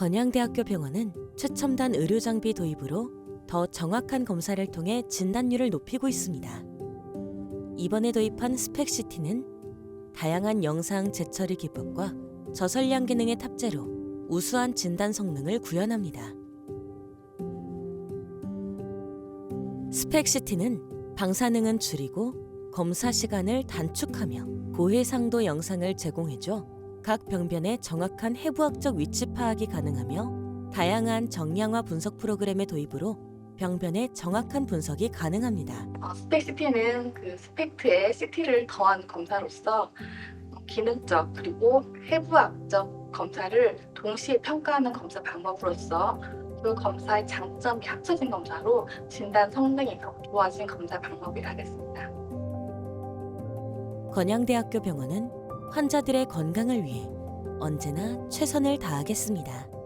건양대학교 병원은 최첨단 의료 장비 도입으로 더 정확한 검사를 통해 진단율을 높이고 있습니다. 이번에 도입한 스펙시티는 다양한 영상 재처리 기법과 저설량 기능의 탑재로 우수한 진단 성능을 구현합니다. 스펙시티는 방사능은 줄이고 검사 시간을 단축하며 고해상도 영상을 제공해줘 각 병변의 정확한 해부학적 위치 파악이 가능하며 다양한 정량화 분석 프로그램의 도입으로 병변의 정확한 분석이 가능합니다. 어, 스펙시티는 그 스펙트에 CT를 더한 검사로서 기능적 그리고 해부학적 검사를 동시에 평가하는 검사 방법으로서 그 검사의 장점이 합쳐진 검사로 진단 성능이 더 좋아진 검사 방법이라 하겠습니다. 건양대학교 병원은 환자들의 건강을 위해 언제나 최선을 다하겠습니다.